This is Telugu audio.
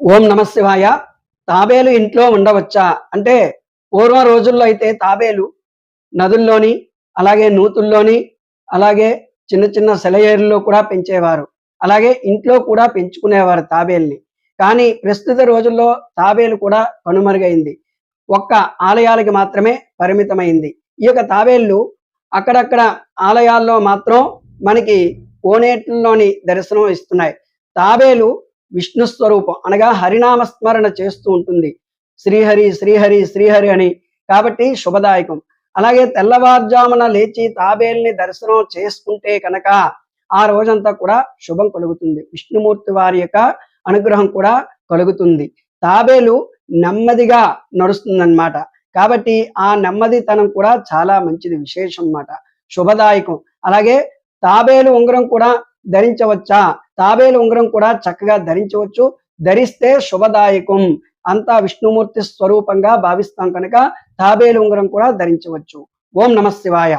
ఓం నమశివాయ తాబేలు ఇంట్లో ఉండవచ్చా? అంటే పూర్వం రోజుల్లో అయితే తాబేలు నదుల్లోని అలాగే నూతుల్లోని అలాగే చిన్న చిన్న సెలయేరులో కూడా పెంచేవారు. అలాగే ఇంట్లో కూడా పెంచుకునేవారు తాబేల్ని. కానీ ప్రస్తుత రోజుల్లో తాబేలు కూడా కనుమరుగైంది. ఒక్క ఆలయాలకి మాత్రమే పరిమితమైంది. ఈ యొక్క తాబేళ్ళు అక్కడక్కడ ఆలయాల్లో మాత్రం మనకి కోనేట్లలోని దర్శనం ఇస్తున్నాయి. తాబేలు విష్ణు స్వరూపం అనగా హరినామ స్మరణ చేస్తూ ఉంటుంది. శ్రీహరి శ్రీహరి శ్రీహరి అని. కాబట్టి శుభదాయకం. అలాగే తెల్లవారుజామున లేచి తాబేల్ని దర్శనం చేసుకుంటే కనుక ఆ రోజంతా కూడా శుభం కలుగుతుంది. విష్ణుమూర్తి వారి యొక్క అనుగ్రహం కూడా కలుగుతుంది. తాబేలు నెమ్మదిగా నడుస్తుందన్నమాట. కాబట్టి ఆ నెమ్మదితనం కూడా చాలా మంచిది విశేషం అన్నమాట. శుభదాయకం. అలాగే తాబేలు ఉంగరం కూడా ధరించవచ్చా? తాబేలు ఉంగరం కూడా చక్కగా ధరించవచ్చు. ధరిస్తే శుభదాయకం. అంతా విష్ణుమూర్తి స్వరూపంగా భావిస్తాం కనుక తాబేలు ఉంగరం కూడా ధరించవచ్చు. ఓం నమ శివాయ.